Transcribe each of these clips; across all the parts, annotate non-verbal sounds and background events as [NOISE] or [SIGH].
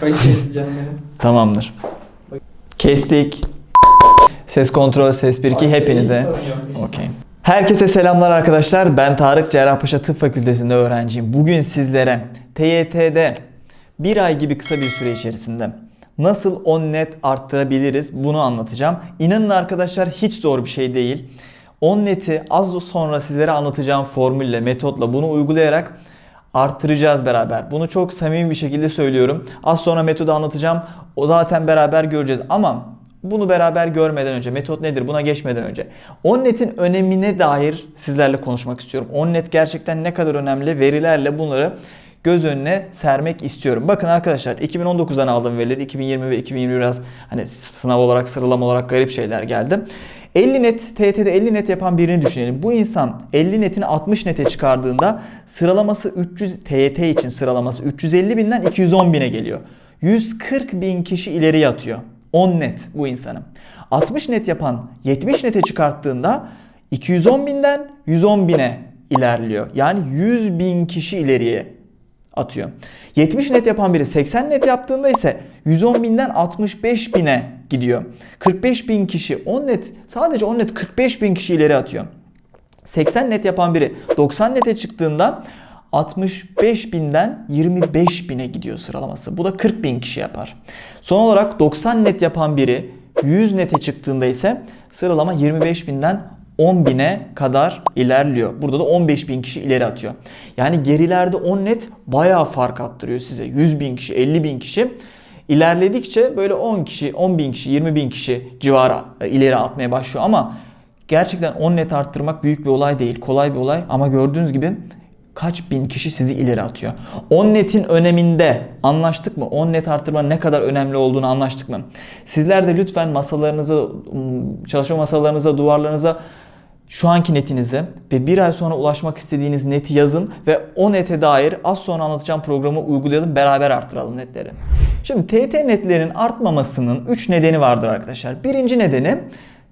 Kayıt etti canım benim. Tamamdır. Kestik. Ses kontrol, ses 1 2 hepinize. Okey. Herkese selamlar arkadaşlar. Ben Tarık Cerrahpaşa Tıp Fakültesi'nde öğrenciyim. Bugün sizlere TYT'de bir ay gibi kısa bir süre içerisinde nasıl 10 net arttırabiliriz bunu anlatacağım. İnanın arkadaşlar hiç zor bir şey değil. 10 neti az sonra sizlere anlatacağım formülle, metotla bunu uygulayarak arttıracağız beraber. Bunu çok samimi bir şekilde söylüyorum. Az sonra metodu anlatacağım. O zaten beraber göreceğiz ama bunu beraber görmeden önce, metot nedir buna geçmeden önce OnNet'in önemine dair sizlerle konuşmak istiyorum. OnNet gerçekten ne kadar önemli verilerle bunları göz önüne sermek istiyorum. Bakın arkadaşlar 2019'dan aldığım verileri 2020 ve 2021 biraz hani sınav olarak sıralama olarak garip şeyler geldi. 50 net TYT'de 50 net yapan birini düşünelim. Bu insan 50 netini 60 nete çıkardığında sıralaması 300 TYT için sıralaması 350 binden 210 bine geliyor. 140 bin kişi ileriye atıyor. 10 net bu insanın. 60 net yapan 70 nete çıkarttığında 210 binden 110 bine ilerliyor. Yani 100 bin kişi ileriye atıyor. 70 net yapan biri 80 net yaptığında ise 110 binden 65 bine gidiyor. 45 bin kişi 10 net sadece 10 net 45 bin kişi ileri atıyor. 80 net yapan biri 90 nete çıktığında 65 binden 25 bine gidiyor sıralaması. Bu da 40 bin kişi yapar. Son olarak 90 net yapan biri 100 nete çıktığında ise sıralama 25 binden 10 bine kadar ilerliyor. Burada da 15 bin kişi ileri atıyor. Yani gerilerde 10 net bayağı fark attırıyor size. 100 bin kişi, 50 bin kişi. İlerledikçe böyle 10 kişi, 10 bin kişi, 20 bin kişi civarı ileri atmaya başlıyor. Ama gerçekten 10 net arttırmak büyük bir olay değil. Kolay bir olay ama gördüğünüz gibi kaç bin kişi sizi ileri atıyor. 10 netin öneminde anlaştık mı? 10 net arttırma ne kadar önemli olduğunu anlaştık mı? Sizler de lütfen masalarınıza, çalışma masalarınıza, duvarlarınıza şu anki netinizi ve bir ay sonra ulaşmak istediğiniz neti yazın ve o nete dair az sonra anlatacağım programı uygulayalım beraber arttıralım netleri. Şimdi TYT netlerin artmamasının 3 nedeni vardır arkadaşlar. Birinci nedeni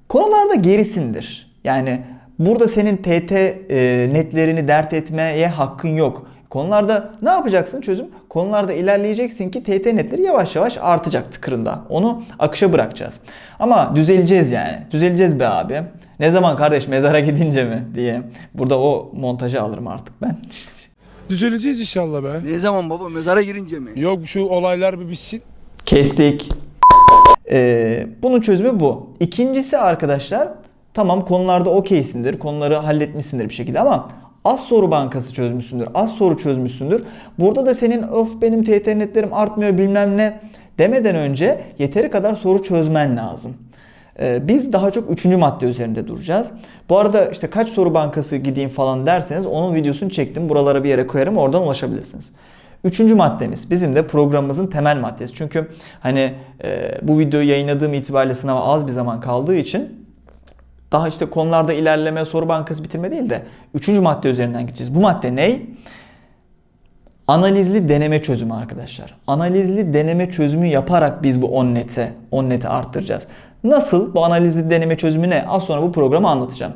konularda gerisindir. Yani burada senin TT e, netlerini dert etmeye hakkın yok. Konularda ne yapacaksın çözüm? Konularda ilerleyeceksin ki TT netleri yavaş yavaş artacak tıkırında. Onu akışa bırakacağız. Ama düzeleceğiz yani. Düzeleceğiz be abi. Ne zaman kardeş mezara gidince mi diye. Burada o montajı alırım artık ben. [LAUGHS] Düzeleceğiz inşallah be. Ne zaman baba mezara girince mi? Yok şu olaylar bir bitsin. Kestik. Ee, bunun çözümü bu. İkincisi arkadaşlar tamam konularda okeysindir. Konuları halletmişsindir bir şekilde ama az soru bankası çözmüşsündür. Az soru çözmüşsündür. Burada da senin of benim TYT netlerim artmıyor bilmem ne demeden önce yeteri kadar soru çözmen lazım. Ee, Biz daha çok üçüncü madde üzerinde duracağız. Bu arada işte kaç soru bankası gideyim falan derseniz onun videosunu çektim. Buralara bir yere koyarım oradan ulaşabilirsiniz. Üçüncü maddemiz bizim de programımızın temel maddesi. Çünkü hani e, bu videoyu yayınladığım itibariyle sınava az bir zaman kaldığı için daha işte konularda ilerleme, soru bankası bitirme değil de üçüncü madde üzerinden gideceğiz. Bu madde ne? Analizli deneme çözümü arkadaşlar. Analizli deneme çözümü yaparak biz bu 10 nete, 10 neti arttıracağız. Nasıl? Bu analizli deneme çözümü ne? Az sonra bu programı anlatacağım.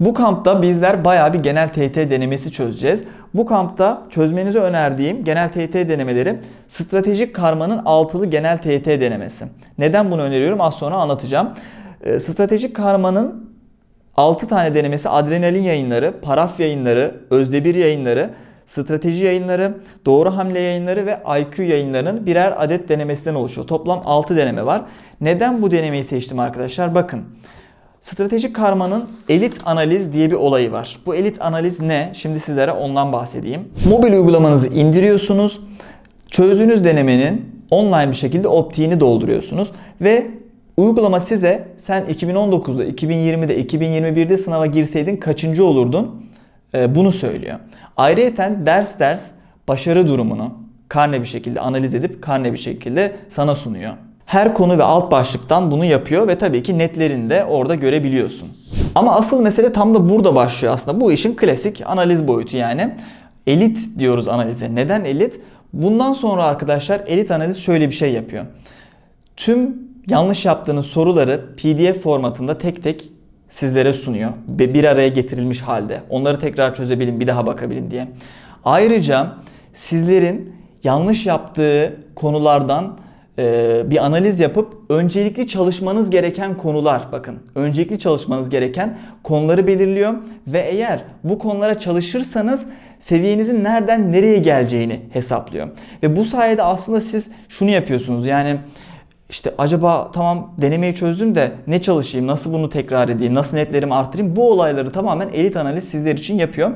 Bu kampta bizler bayağı bir genel TYT denemesi çözeceğiz. Bu kampta çözmenizi önerdiğim genel TYT denemeleri stratejik karmanın altılı genel TYT denemesi. Neden bunu öneriyorum? Az sonra anlatacağım. Ee, Stratejik karmanın 6 tane denemesi adrenalin yayınları, paraf yayınları, özdebir yayınları, strateji yayınları, doğru hamle yayınları ve IQ yayınlarının birer adet denemesinden oluşuyor. Toplam 6 deneme var. Neden bu denemeyi seçtim arkadaşlar? Bakın. Stratejik karmanın elit analiz diye bir olayı var. Bu elit analiz ne? Şimdi sizlere ondan bahsedeyim. Mobil uygulamanızı indiriyorsunuz. Çözdüğünüz denemenin online bir şekilde optiğini dolduruyorsunuz ve uygulama size sen 2019'da, 2020'de, 2021'de sınava girseydin kaçıncı olurdun? Ee, bunu söylüyor. Ayrıyeten ders ders başarı durumunu karne bir şekilde analiz edip karne bir şekilde sana sunuyor. Her konu ve alt başlıktan bunu yapıyor ve tabii ki netlerini de orada görebiliyorsun. Ama asıl mesele tam da burada başlıyor aslında. Bu işin klasik analiz boyutu yani. Elit diyoruz analize. Neden elit? Bundan sonra arkadaşlar elit analiz şöyle bir şey yapıyor. Tüm yanlış yaptığınız soruları PDF formatında tek tek sizlere sunuyor. Bir araya getirilmiş halde. Onları tekrar çözebilin, bir daha bakabilin diye. Ayrıca sizlerin yanlış yaptığı konulardan e, bir analiz yapıp öncelikli çalışmanız gereken konular bakın öncelikli çalışmanız gereken konuları belirliyor ve eğer bu konulara çalışırsanız seviyenizin nereden nereye geleceğini hesaplıyor. Ve bu sayede aslında siz şunu yapıyorsunuz yani işte acaba tamam denemeyi çözdüm de ne çalışayım, nasıl bunu tekrar edeyim, nasıl netlerimi arttırayım bu olayları tamamen elit analiz sizler için yapıyor.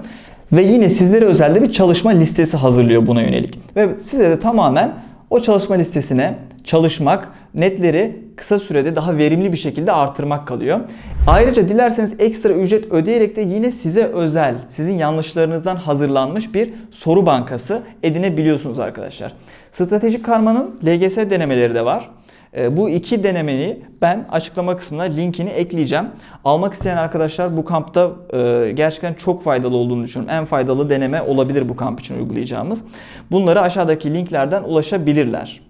Ve yine sizlere özel de bir çalışma listesi hazırlıyor buna yönelik. Ve size de tamamen o çalışma listesine çalışmak, netleri kısa sürede daha verimli bir şekilde artırmak kalıyor. Ayrıca dilerseniz ekstra ücret ödeyerek de yine size özel, sizin yanlışlarınızdan hazırlanmış bir soru bankası edinebiliyorsunuz arkadaşlar. Stratejik karmanın LGS denemeleri de var. E, Bu iki denemeyi ben açıklama kısmına linkini ekleyeceğim. Almak isteyen arkadaşlar bu kampta e, gerçekten çok faydalı olduğunu düşünüyorum. En faydalı deneme olabilir bu kamp için uygulayacağımız. Bunları aşağıdaki linklerden ulaşabilirler.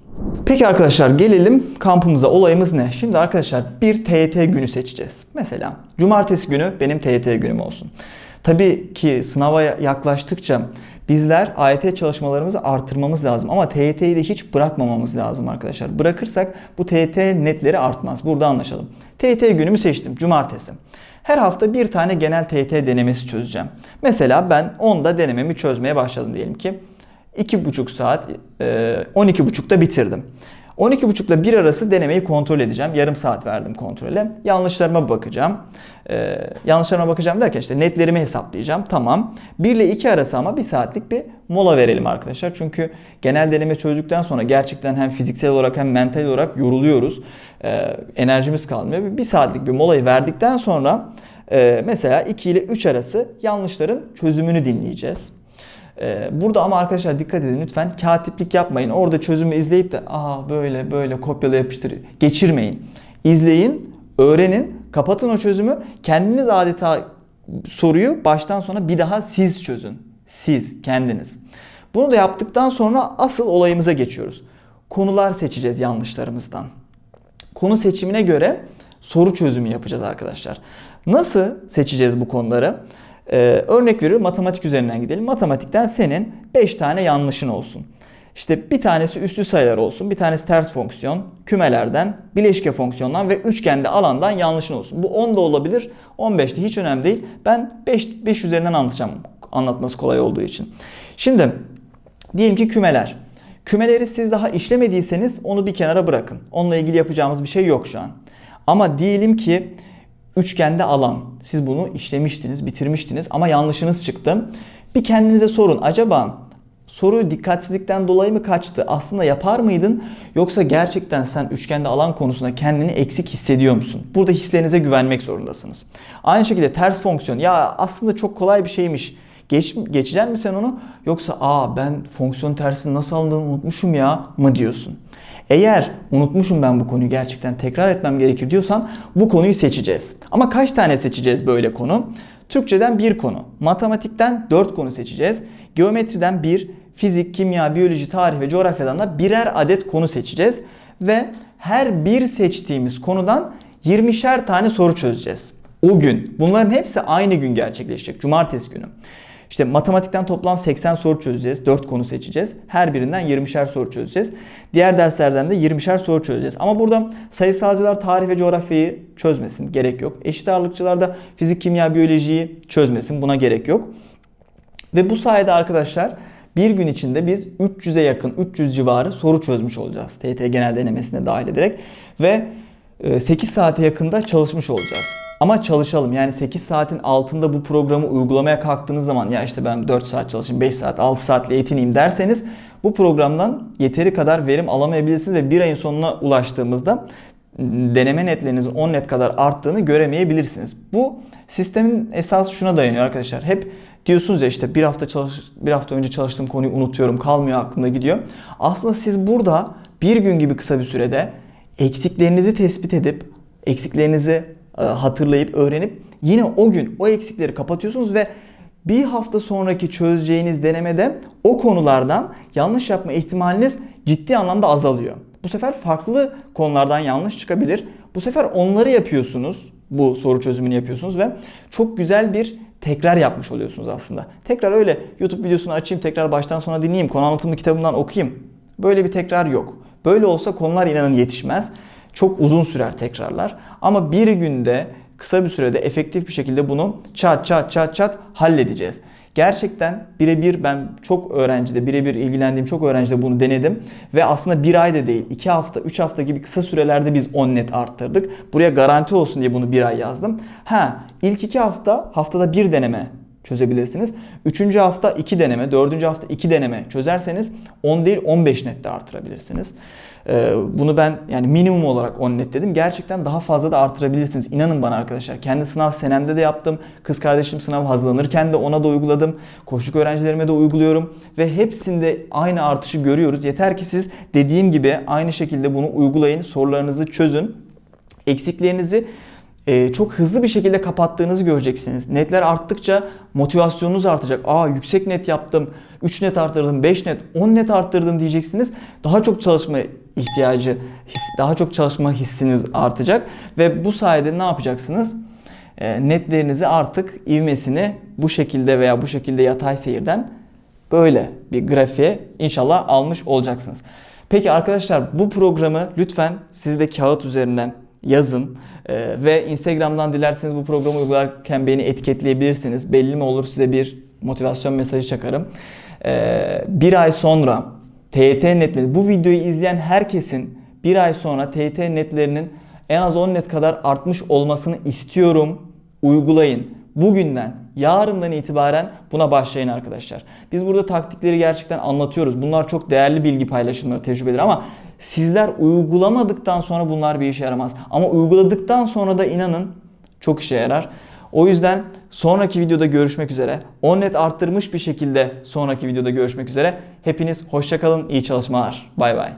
Peki arkadaşlar gelelim kampımıza. Olayımız ne? Şimdi arkadaşlar bir TYT günü seçeceğiz. Mesela cumartesi günü benim TYT günüm olsun. Tabii ki sınava yaklaştıkça bizler AYT çalışmalarımızı artırmamız lazım. Ama TYT'yi de hiç bırakmamamız lazım arkadaşlar. Bırakırsak bu TYT netleri artmaz. Burada anlaşalım. TYT günümü seçtim. Cumartesi. Her hafta bir tane genel TYT denemesi çözeceğim. Mesela ben 10'da denememi çözmeye başladım diyelim ki. 2,5 saat, e, 12,5'da bitirdim. 12,5 ile 1 arası denemeyi kontrol edeceğim. Yarım saat verdim kontrole. Yanlışlarıma bakacağım. Ee, yanlışlarıma bakacağım derken işte netlerimi hesaplayacağım. Tamam. 1 ile 2 arası ama 1 saatlik bir mola verelim arkadaşlar. Çünkü genel deneme çözdükten sonra gerçekten hem fiziksel olarak hem mental olarak yoruluyoruz. Ee, enerjimiz kalmıyor. 1 saatlik bir molayı verdikten sonra e, mesela 2 ile 3 arası yanlışların çözümünü dinleyeceğiz. Ee, Burada ama arkadaşlar dikkat edin lütfen katiplik yapmayın. Orada çözümü izleyip de aa böyle böyle kopyala yapıştır geçirmeyin. İzleyin, öğrenin, kapatın o çözümü. Kendiniz adeta soruyu baştan sona bir daha siz çözün. Siz kendiniz. Bunu da yaptıktan sonra asıl olayımıza geçiyoruz. Konular seçeceğiz yanlışlarımızdan. Konu seçimine göre soru çözümü yapacağız arkadaşlar. Nasıl seçeceğiz bu konuları? Ee, örnek veriyorum matematik üzerinden gidelim. Matematikten senin 5 tane yanlışın olsun. İşte bir tanesi üslü sayılar olsun, bir tanesi ters fonksiyon, kümelerden, bileşke fonksiyondan ve üçgende alandan yanlışın olsun. Bu 10 da olabilir, 15 de hiç önemli değil. Ben 5, 5 üzerinden anlatacağım anlatması kolay olduğu için. Şimdi diyelim ki kümeler. Kümeleri siz daha işlemediyseniz onu bir kenara bırakın. Onunla ilgili yapacağımız bir şey yok şu an. Ama diyelim ki üçgende alan. Siz bunu işlemiştiniz, bitirmiştiniz ama yanlışınız çıktı. Bir kendinize sorun. Acaba soru dikkatsizlikten dolayı mı kaçtı? Aslında yapar mıydın? Yoksa gerçekten sen üçgende alan konusunda kendini eksik hissediyor musun? Burada hislerinize güvenmek zorundasınız. Aynı şekilde ters fonksiyon. Ya aslında çok kolay bir şeymiş. Geç, geçeceksin mi sen onu? Yoksa aa ben fonksiyon tersini nasıl alındığını unutmuşum ya mı diyorsun? Eğer unutmuşum ben bu konuyu gerçekten tekrar etmem gerekir diyorsan bu konuyu seçeceğiz. Ama kaç tane seçeceğiz böyle konu? Türkçeden bir konu, matematikten 4 konu seçeceğiz. Geometriden bir, fizik, kimya, biyoloji, tarih ve coğrafyadan da birer adet konu seçeceğiz. Ve her bir seçtiğimiz konudan 20'şer tane soru çözeceğiz. O gün. Bunların hepsi aynı gün gerçekleşecek. Cumartesi günü. İşte matematikten toplam 80 soru çözeceğiz. 4 konu seçeceğiz. Her birinden 20'şer soru çözeceğiz. Diğer derslerden de 20'şer soru çözeceğiz. Ama burada sayısalcılar tarih ve coğrafyayı çözmesin. Gerek yok. Eşit ağırlıkçılar da fizik, kimya, biyolojiyi çözmesin. Buna gerek yok. Ve bu sayede arkadaşlar bir gün içinde biz 300'e yakın, 300 civarı soru çözmüş olacağız. TYT genel denemesine dahil ederek. Ve 8 saate yakında çalışmış olacağız. Ama çalışalım. Yani 8 saatin altında bu programı uygulamaya kalktığınız zaman ya işte ben 4 saat çalışayım, 5 saat, 6 saatle yetineyim derseniz bu programdan yeteri kadar verim alamayabilirsiniz ve bir ayın sonuna ulaştığımızda deneme netlerinizin 10 net kadar arttığını göremeyebilirsiniz. Bu sistemin esası şuna dayanıyor arkadaşlar. Hep diyorsunuz ya işte bir hafta çalış bir hafta önce çalıştığım konuyu unutuyorum, kalmıyor aklımda gidiyor. Aslında siz burada bir gün gibi kısa bir sürede eksiklerinizi tespit edip eksiklerinizi e, hatırlayıp öğrenip yine o gün o eksikleri kapatıyorsunuz ve bir hafta sonraki çözeceğiniz denemede o konulardan yanlış yapma ihtimaliniz ciddi anlamda azalıyor. Bu sefer farklı konulardan yanlış çıkabilir. Bu sefer onları yapıyorsunuz. Bu soru çözümünü yapıyorsunuz ve çok güzel bir tekrar yapmış oluyorsunuz aslında. Tekrar öyle YouTube videosunu açayım, tekrar baştan sona dinleyeyim, konu anlatımı kitabından okuyayım. Böyle bir tekrar yok. Böyle olsa konular inanın yetişmez. Çok uzun sürer tekrarlar. Ama bir günde kısa bir sürede efektif bir şekilde bunu çat çat çat çat halledeceğiz. Gerçekten birebir ben çok öğrencide, birebir ilgilendiğim çok öğrencide bunu denedim. Ve aslında bir ay da değil, iki hafta, üç hafta gibi kısa sürelerde biz 10 net arttırdık. Buraya garanti olsun diye bunu bir ay yazdım. Ha, ilk iki hafta haftada bir deneme çözebilirsiniz. Üçüncü hafta 2 deneme, dördüncü hafta 2 deneme çözerseniz 10 değil 15 net de artırabilirsiniz. Ee, bunu ben yani minimum olarak 10 net dedim. Gerçekten daha fazla da artırabilirsiniz. İnanın bana arkadaşlar. Kendi sınav senemde de yaptım. Kız kardeşim sınav hazırlanırken de ona da uyguladım. Koşuk öğrencilerime de uyguluyorum. Ve hepsinde aynı artışı görüyoruz. Yeter ki siz dediğim gibi aynı şekilde bunu uygulayın. Sorularınızı çözün. Eksiklerinizi e, çok hızlı bir şekilde kapattığınızı göreceksiniz. Netler arttıkça motivasyonunuz artacak. Aa yüksek net yaptım, 3 net arttırdım, 5 net, 10 net arttırdım diyeceksiniz. Daha çok çalışma ihtiyacı, daha çok çalışma hissiniz artacak. Ve bu sayede ne yapacaksınız? E, netlerinizi artık ivmesini bu şekilde veya bu şekilde yatay seyirden böyle bir grafiğe inşallah almış olacaksınız. Peki arkadaşlar bu programı lütfen siz de kağıt üzerinden yazın Ee, ve Instagram'dan dilerseniz bu programı uygularken beni etiketleyebilirsiniz. Belli mi olur size bir motivasyon mesajı çakarım. Ee, bir ay sonra TYT netleri bu videoyu izleyen herkesin bir ay sonra TYT netlerinin en az 10 net kadar artmış olmasını istiyorum. Uygulayın. Bugünden, yarından itibaren buna başlayın arkadaşlar. Biz burada taktikleri gerçekten anlatıyoruz. Bunlar çok değerli bilgi paylaşımları, tecrübeleri ama sizler uygulamadıktan sonra bunlar bir işe yaramaz. Ama uyguladıktan sonra da inanın çok işe yarar. O yüzden sonraki videoda görüşmek üzere. 10 net arttırmış bir şekilde sonraki videoda görüşmek üzere. Hepiniz hoşçakalın, iyi çalışmalar. Bay bay.